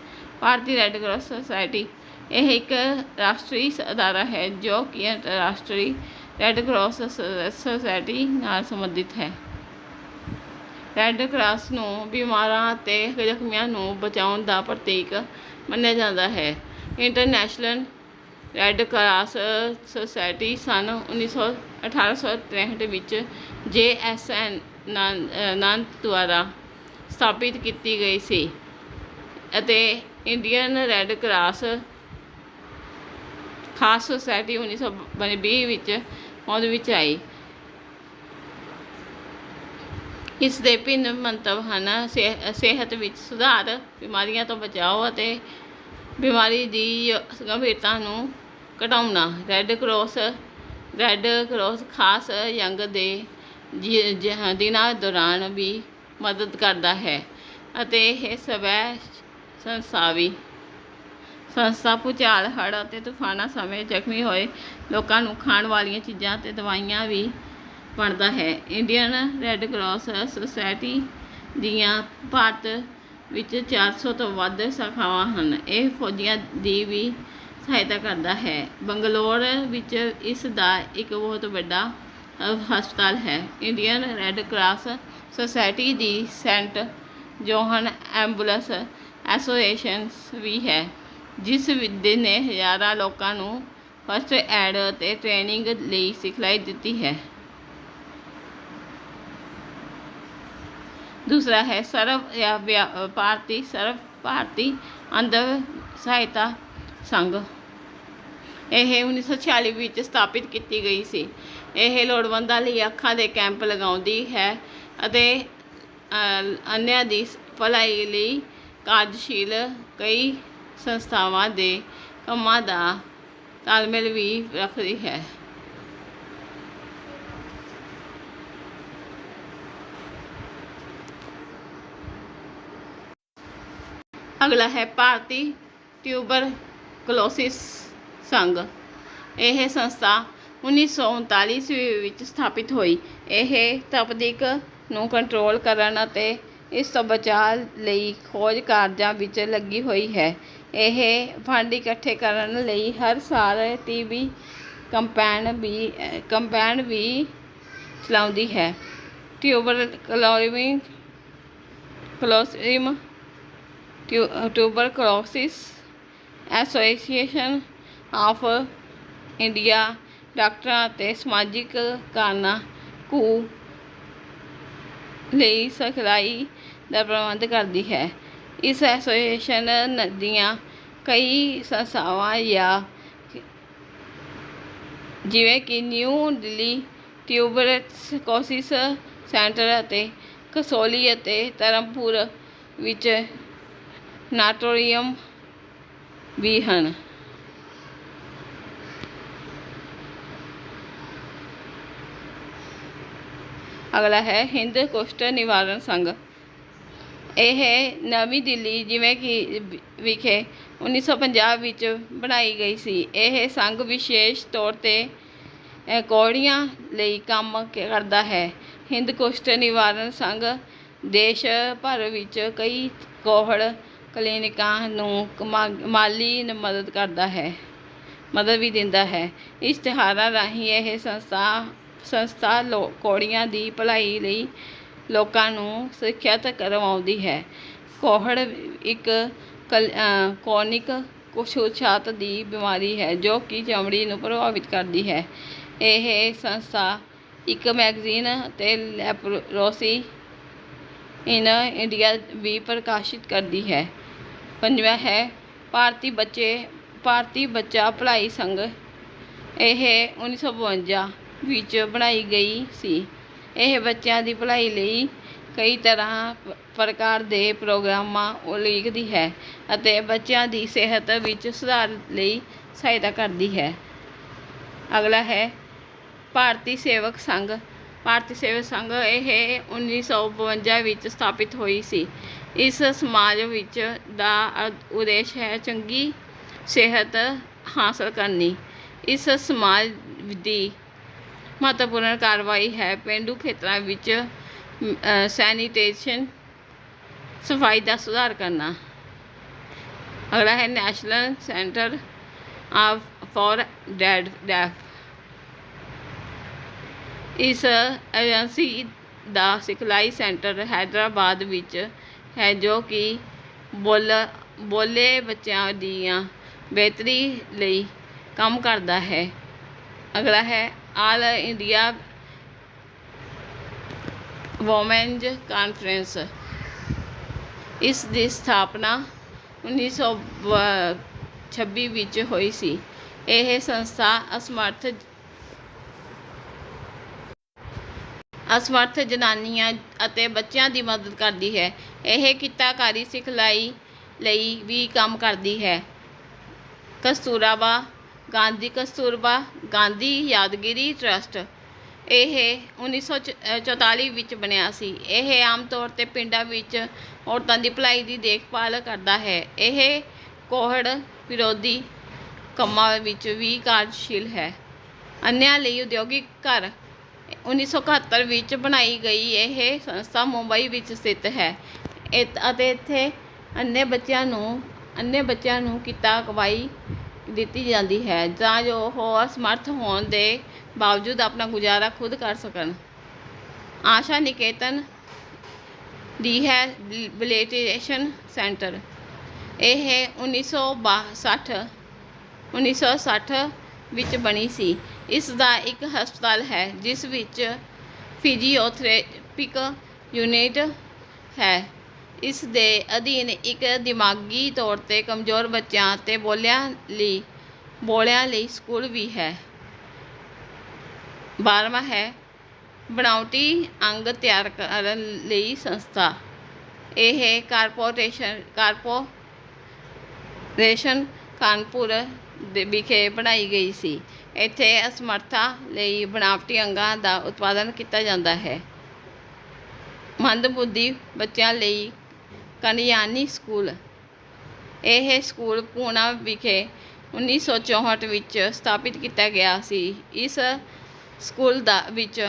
ਭਾਰਤੀ ਰੈੱਡ ਕਰਾਸ ਸੁਸਾਇਟੀ ਇਹ ਇੱਕ ਰਾਸ਼ਟਰੀ ਅਦਾਰਾ ਹੈ ਜੋ ਕਿ ਅੰਤਰਰਾਸ਼ਟਰੀ ਰੈੱਡ ਕਰਾਸ ਸੁਸਾਇਟੀ ਨਾਲ ਸੰਬੰਧਿਤ ਹੈ। ਰੈੱਡ ਕਰਾਸ ਨੂੰ ਬਿਮਾਰਾਂ ਅਤੇ ਜ਼ਖਮੀਆਂ ਨੂੰ ਬਚਾਉਣ ਦਾ ਪ੍ਰਤੀਕ ਮੰਨਿਆ ਜਾਂਦਾ ਹੈ। ਇੰਟਰਨੈਸ਼ਨਲ ਰੈੱਡ ਕਰਾਸ ਸੁਸਾਇਟੀ ਸਨ 1900 1863 ਵਿੱਚ ਜੇ ਐਸ ਐਨ ਨੰਦ ਦੁਆਰਾ ਸਥਾਪਿਤ ਕੀਤੀ ਗਈ ਸੀ ਅਤੇ ਇੰਡੀਅਨ ਰੈੱਡ ਕਰਾਸ ਖਾਸ ਸੁਸਾਇਟੀ 1920 ਵਿੱਚ ਹੋਂਦ ਵਿੱਚ ਆਈ। ਇਸ ਦੇ ਭਿੰਨ ਮੰਤਵ ਹਨ ਸਿਹ- ਸਿਹਤ ਵਿੱਚ ਸੁਧਾਰ, ਬਿਮਾਰੀਆਂ ਤੋਂ ਬਚਾਓ ਅਤੇ ਬਿਮਾਰੀ ਦੀ ਗੰਭੀਰਤਾ ਨੂੰ ਘਟਾਉਣਾ, ਰੈੱਡ ਕਰਾਸ ਰੈੱਡ ਕਰਾਸ ਖਾਸ ਯੰਗ ਦੇ ਜੀ- ਦਿਨਾਂ ਦੌਰਾਨ ਵੀ ਮਦਦ ਕਰਦਾ ਹੈ ਅਤੇ ਇਹ ਸਵੈ ਸੰਸਾਵੀ ਸੰਸਥਾ ਭੂਚਾਲ, ਹੜ੍ਹ ਅਤੇ ਤੂਫਾਨਾਂ ਸਮੇਂ ਜ਼ਖਮੀ ਹੋਏ ਲੋਕਾਂ ਨੂੰ ਖਾਣ ਵਾਲੀਆਂ ਚੀਜ਼ਾਂ ਅਤੇ ਦਵਾਈਆਂ ਵੀ ਵੰਡਦਾ ਹੈ। ਇੰਡੀਅਨ ਰੈੱਡ ਕਰਾਸ ਸੁਸਾਇਟੀ ਦੀਆਂ ਭਾਰਤ ਵਿੱਚ 400 ਤੋਂ ਵੱਧ ਸ਼ਾਖਾਵਾਂ ਹਨ। ਇਹ ਫੌਜੀਆਂ ਦੀ ਵੀ ਸਹਾਇਤਾ ਕਰਦਾ ਹੈ। ਬੰਗਲੌਰ ਵਿੱਚ ਇਸ ਦਾ ਇੱਕ ਬਹੁਤ ਵੱਡਾ ਹਸਪਤਾਲ ਹੈ। ਇੰਡੀਅਨ ਰੈੱਡ ਕਰਾਸ ਸੁਸਾਇਟੀ ਦੀ ਸੈਂਟ ਜੋਹਨ ਐਂਬੂਲੈਂਸ ਐਸੋਸੀਏਸ਼ਨ ਵੀ ਹੈ, ਜਿਸ ਵਿਦੇ ਨੇ ਹਜ਼ਾਰਾਂ ਲੋਕਾਂ ਨੂੰ ਫਸਟ ਐਡ ਅਤੇ ਟ੍ਰੇਨਿੰਗ ਲਈ ਸਿਖਲਾਈ ਦਿੱਤੀ ਹੈ। ਦੂਸਰਾ ਹੈ ਸਰਵ ਜਾਂ ਵਿਆ- ਭਾਰਤੀ, ਸਰਵ, ਭਾਰਤੀ ਅੰਦਰ ਸਹਾਇਤਾ ਸੰਘ। ਇਹ 1946 ਵਿੱਚ ਸਥਾਪਿਤ ਕੀਤੀ ਗਈ ਸੀ। ਇਹ ਲੋੜਵੰਦਾਂ ਲਈ ਅੱਖਾਂ ਦੇ ਕੈਂਪ ਲਗਾਉਂਦੀ ਹੈ ਅਤੇ ਅੰਨ੍ਹਿਆਂ ਦੀ ਭਲਾਈ ਲਈ ਕਾਰਜਸ਼ੀਲ ਕਈ ਸੰਸਥਾਵਾਂ ਦੇ ਕੰਮਾਂ ਦਾ ਤਾਲਮੇਲ ਵੀ ਰੱਖਦੀ ਹੈ। ਅਗਲਾ ਹੈ ਭਾਰਤੀ ਟਿਊਬਰ ਕਲੋਸਿਸ। ਸੰਘ ਇਹ ਸੰਸਥਾ 1939 ਈਸਵੀ ਵਿੱਚ ਸਥਾਪਿਤ ਹੋਈ। ਇਹ ਤਪਦਿਕ ਨੂੰ ਕੰਟਰੋਲ ਕਰਨ ਅਤੇ ਇਸ ਤੋਂ ਬਚਾਅ ਲਈ ਖੋਜ ਕਾਰਜਾਂ ਵਿੱਚ ਲੱਗੀ ਹੋਈ ਹੈ। ਇਹ ਫੰਡ ਇਕੱਠੇ ਕਰਨ ਲਈ ਹਰ ਸਾਲ ਟੀਬੀ ਕੰਪੈਨ ਵੀ ਕੰਪੈਨ ਵੀ ਚਲਾਉਂਦੀ ਹੈ। ਟਿਊਬਰ ਕਲੋਰਿੰਗ ਕਲੋਸਿਮ tuberculosis association of India ਡਾਕਟਰਾਂ ਅਤੇ ਸਮਾਜਿਕ ਕਾਰਨਾਂ ਕੂ ਲਈ ਸਿਖਲਾਈ ਦਾ ਪ੍ਰਬੰਧ ਕਰਦੀ ਹੈ। ਇਸ ਐਸੋਸੀਏਸ਼ਨ ਦੀਆਂ ਕਈ ਸੰਸਥਾਵਾਂ ਜਾਂ ਜਿਵੇਂ ਕਿ ਨਿਊ ਦਿੱਲੀ ਟਿਊਬਰਕਲੋਸਿਸ ਸੈਂਟਰ ਅਤੇ ਕਸੌਲੀ ਅਤੇ ਧਰਮਪੁਰ ਵਿੱਚ ਨਾਟੋਰੀਅਮ ਵੀ ਹਨ। ਅਗਲਾ ਹੈ ਹਿੰਦ ਕੁਸ਼ਟ ਨਿਵਾਰਨ ਸੰਘ। ਇਹ ਨਵੀਂ ਦਿੱਲੀ ਜਿਵੇਂ ਕਿ ਵਿ- ਵਿਖੇ 1950 ਵਿੱਚ ਬਣਾਈ ਗਈ ਸੀ। ਇਹ ਸੰਘ ਵਿਸ਼ੇਸ਼ ਤੌਰ ਤੇ ਅ, ਕੌੜੀਆਂ ਲਈ ਕੰਮ ਕਰਦਾ ਹੈ। ਹਿੰਦ ਕੁਸ਼ਟ ਨਿਵਾਰਨ ਸੰਘ ਦੇਸ਼ ਭਰ ਵਿੱਚ ਕਈ ਕੋਹੜ ਕਲੀਨਿਕਾਂ ਨੂੰ ਕਮਾ- ਮਾਲੀ ਮਦਦ ਕਰਦਾ ਹੈ ਮਦਦ ਵੀ ਦਿੰਦਾ ਹੈ। ਇਸ਼ਤਿਹਾਰਾਂ ਰਾਹੀਂ ਇਹ ਸੰਸਥਾ ਸੰਸਥਾ ਲੋ ਕੌੜੀਆਂ ਦੀ ਭਲਾਈ ਲਈ ਲੋਕਾਂ ਨੂੰ ਸਿੱਖਿਅਤ ਕਰਵਾਉਂਦੀ ਹੈ। ਕੋਹੜ ਇੱਕ ਕਲ- ਅ, ਕੋਨਿਕ ਦੀ ਬਿਮਾਰੀ ਹੈ ਜੋ ਕਿ ਚਮੜੀ ਨੂੰ ਪ੍ਰਭਾਵਿਤ ਕਰਦੀ ਹੈ। ਇਹ ਸੰਸਥਾ ਇੱਕ ਮੈਗਜ਼ੀਨ ਅਤੇ ਲੈਪਰੋਸੀ ਇਨ ਇੰਡੀਆ ਵੀ ਪ੍ਰਕਾਸ਼ਿਤ ਕਰਦੀ ਹੈ। ਪੰਜਵਾਂ ਹੈ ਭਾਰਤੀ ਬੱਚੇ ਭਾਰਤੀ ਬੱਚਾ ਭਲਾਈ ਸੰਘ। ਇਹ 1952 ਵਿੱਚ ਬਣਾਈ ਗਈ ਸੀ। ਇਹ ਬੱਚਿਆਂ ਦੀ ਪੜ੍ਹਾਈ ਲਈ ਕਈ ਤਰ੍ਹਾਂ ਪ- ਪ੍ਰਕਾਰ ਦੇ ਪ੍ਰੋਗਰਾਮਾਂ ਉਲੀਕਦੀ ਹੈ ਅਤੇ ਬੱਚਿਆਂ ਦੀ ਸਿਹਤ ਵਿੱਚ ਸੁਧਾਰ ਲਈ ਸਹਾਇਤਾ ਕਰਦੀ ਹੈ। ਅਗਲਾ ਹੈ ਭਾਰਤੀ ਸੇਵਕ ਸੰਘ। ਭਾਰਤੀ ਸੇਵਕ ਸੰਘ ਇਹ 1952 ਵਿੱਚ ਸਥਾਪਿਤ ਹੋਈ ਸੀ। ਇਸ ਸਮਾਜ ਵਿੱਚ ਦਾ ਉਦੇਸ਼ ਹੈ ਚੰਗੀ ਸਿਹਤ ਹਾਸਲ ਕਰਨੀ। ਇਸ ਸਮਾਜ ਦੀ ਮਹੱਤਵਪੂਰਨ ਕਾਰਵਾਈ ਹੈ। ਪੇਂਡੂ ਖੇਤਰਾਂ ਵਿੱਚ ਸੈਨੀਟੇਸ਼ਨ ਸਫ਼ਾਈ ਦਾ ਸੁਧਾਰ ਕਰਨਾ। ਅਗਲਾ ਹੈ national centre of for dead deaf. ਇਸ ਏਜੰਸੀ ਦਾ ਸਿਖਲਾਈ ਸੈਂਟਰ ਹੈਦਰਾਬਾਦ ਵਿੱਚ ਹੈ, ਜੋ ਕਿ ਬੋਲ, ਬੋਲੇ ਬੱਚਿਆਂ ਦੀਆਂ ਬਿਹਤਰੀ ਲਈ ਕੰਮ ਕਰਦਾ ਹੈ। ਅਗਲਾ ਹੈ ਆਲ ਇੰਡੀਆ ਵੋਮੈਨਜ਼ ਕਾਨਫਰੰਸ ਇਸ ਦੀ ਸਥਾਪਨਾ 1926 ਵਿੱਚ ਹੋਈ ਸੀ। ਇਹ ਸੰਸਥਾ ਅਸਮਰਥ ਅਸਮਰਥ ਜਨਾਨੀਆਂ ਅਤੇ ਬੱਚਿਆਂ ਦੀ ਮਦਦ ਕਰਦੀ ਹੈ। ਇਹ ਕਿੱਤਾਕਾਰੀ ਸਿਖਲਾਈ ਲਈ ਵੀ ਕੰਮ ਕਰਦੀ ਹੈ। ਕਸਤੂਰਾਬਾ ਗਾਂਧੀ ਕਸਤੂਰਬਾ ਗਾਂਧੀ ਯਾਦਗਿਰੀ ਟਰਸਟ। ਇਹ 1944 ਵਿੱਚ ਬਣਿਆ ਸੀ। ਇਹ ਆਮ ਤੌਰ ਤੇ ਪਿੰਡਾਂ ਵਿੱਚ ਔਰਤਾਂ ਦੀ ਭਲਾਈ ਦੀ ਦੇਖਭਾਲ ਕਰਦਾ ਹੈ। ਇਹ ਕੋਹੜ ਵਿਰੋਧੀ ਕੰਮਾਂ ਵਿੱਚ ਵੀ ਕਾਰਜਸ਼ੀਲ ਹੈ। ਅੰਨਿਆਂ ਲਈ ਉਦਯੋਗਿਕ ਘਰ 1971 ਵਿੱਚ ਬਣਾਈ ਗਈ ਇਹ ਸੰਸਥਾ ਮੁੰਬਈ ਵਿੱਚ ਸਥਿਤ ਹੈ। ਇਤ- ਅਤੇ ਇੱਥੇ ਅੰਨੇ ਬੱਚਿਆਂ ਨੂੰ ਅੰਨੇ ਬੱਚਿਆਂ ਨੂੰ ਕੀਤਾ ਅਗਵਾਈ ਦਿੱਤੀ ਜਾਂਦੀ ਹੈ ਤਾਂ ਜੋ ਉਹ ਅਸਮਰਥ ਹੋਣ ਦੇ ਬਾਵਜੂਦ ਆਪਣਾ ਗੁਜ਼ਾਰਾ ਖੁਦ ਕਰ ਸਕਣ। Asha Niketan rehabilitation centre. ਇਹ 1962 1960 ਵਿੱਚ ਬਣੀ ਸੀ। ਇਸ ਦਾ ਇੱਕ ਹਸਪਤਾਲ ਹੈ, ਜਿਸ ਵਿੱਚ ਫਿਜ਼ੀਓਥੈਰੇਪਿਕ ਯੂਨਿਟ ਹੈ। ਇਸ ਦੇ ਅਧੀਨ ਇੱਕ ਦਿਮਾਗੀ ਤੌਰ ਤੇ ਕਮਜ਼ੋਰ ਬੱਚਿਆਂ ਅਤੇ ਬੋਲਿਆਂ ਲਈ ਬੋਲਿਆਂ ਲਈ ਸਕੂਲ ਵੀ ਹੈ। ਬਾਰਵਾਂ ਹੈ, ਬਣਾਉਟੀ ਅੰਗ ਤਿਆਰ ਕਰਨ ਲਈ ਸੰਸਥਾ। ਇਹ ਕਾਰਪੋਰੇਸ਼ਨ ਕਾਰਪੋਰੇਸ਼ਨ ਕਾਨਪੁਰ ਦੇ ਵਿਖੇ ਬਣਾਈ ਗਈ ਸੀ। ਇੱਥੇ ਅਸਮਰਥਾ ਲਈ ਬਣਾਵਟੀ ਅੰਗਾਂ ਦਾ ਉਤਪਾਦਨ ਕੀਤਾ ਜਾਂਦਾ ਹੈ। ਮੰਦਬੁੱਧੀ ਬੱਚਿਆਂ ਲਈ ਕਨਯਾਨੀ ਸਕੂਲ। ਇਹ ਸਕੂਲ ਪੂਣਾ ਵਿਖੇ 1964 ਵਿੱਚ ਸਥਾਪਿਤ ਕੀਤਾ ਗਿਆ ਸੀ। ਇਸ ਸਕੂਲ ਦਾ ਵਿੱਚ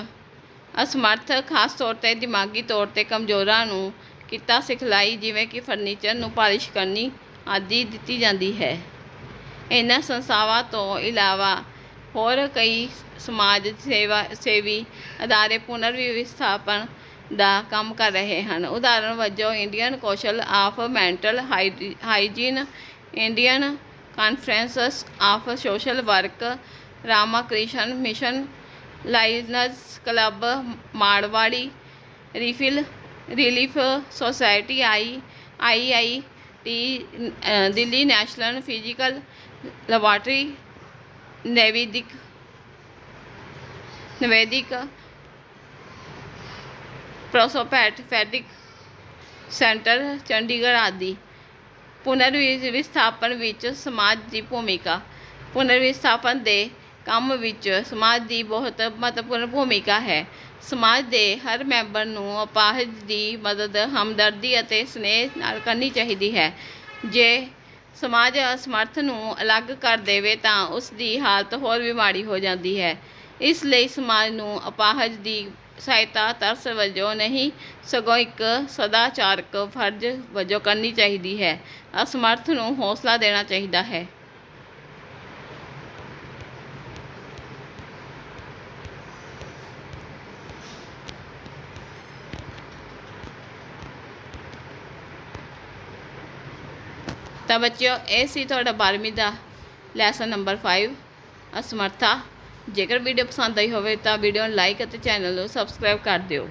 ਅਸਮਰਥ, ਖਾਸ ਤੌਰ ਤੇ ਦਿਮਾਗੀ ਤੌਰ ਤੇ ਕਮਜ਼ੋਰਾਂ ਨੂੰ ਕਿੱਤਾ ਸਿਖਲਾਈ, ਜਿਵੇਂ ਕਿ ਫਰਨੀਚਰ ਨੂੰ ਪਾਲਿਸ਼ ਕਰਨੀ ਆਦਿ ਦਿੱਤੀ ਜਾਂਦੀ ਹੈ। ਇਹਨਾਂ ਸੰਸਥਾਵਾਂ ਤੋਂ ਇਲਾਵਾ ਹੋਰ ਕਈ ਸਮਾਜ ਸੇਵਾ ਸੇਵੀ ਅਦਾਰੇ ਪੁਨਰ ਵਿਸਥਾਪਨ ਦਾ ਕੰਮ ਕਰ ਰਹੇ ਹਨ। ਉਦਾਹਰਣ ਵਜੋਂ Indian council of mental hygiene Indian conference of social work Ramakrishna mission lions club Marwari refill relief society I I I T Delhi national physical laboratory ਨੈਵਿਦਿਕ ਨਵੇਦਿਕ ਪ੍ਰੋਸੋਪੈਟ ਫੈਡਿਕ ਸੈਂਟਰ ਚੰਡੀਗੜ੍ਹ ਆਦਿ। ਪੁਨਰ ਵਿਸਥਾਪਨ ਵਿੱਚ ਸਮਾਜ ਦੀ ਭੂਮਿਕਾ। ਪੁਨਰ ਵਿਸਥਾਪਨ ਦੇ ਕੰਮ ਵਿੱਚ ਸਮਾਜ ਦੀ ਬਹੁਤ ਮਹੱਤਵਪੂਰਨ ਭੂਮਿਕਾ ਹੈ। ਸਮਾਜ ਦੇ ਹਰ ਮੈਂਬਰ ਨੂੰ ਅਪਾਹਜ ਦੀ ਮਦਦ, ਹਮਦਰਦੀ ਅਤੇ ਸਨੇਹ ਨਾਲ ਕਰਨੀ ਚਾਹੀਦੀ ਹੈ। ਜੇ ਸਮਾਜ ਅਸਮਰਥ ਨੂੰ ਅਲੱਗ ਕਰ ਦੇਵੇ ਤਾਂ ਉਸ ਦੀ ਹਾਲਤ ਹੋਰ ਵੀ ਮਾੜੀ ਹੋ ਜਾਂਦੀ ਹੈ। ਇਸ ਲਈ ਸਮਾਜ ਨੂੰ ਅਪਾਹਜ ਦੀ ਸਹਾਇਤਾ ਤਰਸ ਵਜੋਂ ਨਹੀਂ, ਸਗੋਂ ਇੱਕ ਸਦਾਚਾਰਕ ਫਰਜ਼ ਵਜੋਂ ਕਰਨੀ ਚਾਹੀਦੀ ਹੈ। ਅਸਮਰਥ ਨੂੰ ਹੌਸਲਾ ਦੇਣਾ ਚਾਹੀਦਾ ਹੈ। ਤਾਂ ਬੱਚਿਓ, ਇਹ ਸੀ ਤੁਹਾਡਾ 12ਵੀਂ ਦਾ ਲੈਸਨ ਨੰਬਰ 5 ਅਸਮਰਥਾ। ਜੇਕਰ ਵੀਡੀਓ ਪਸੰਦ ਆਈ ਹੋਵੇ ਤਾਂ ਵੀਡੀਓ ਨੂੰ ਲਾਈਕ ਅਤੇ ਚੈਨਲ ਨੂੰ ਸਬਸਕ੍ਰਾਈਬ ਕਰ ਦਿਓ।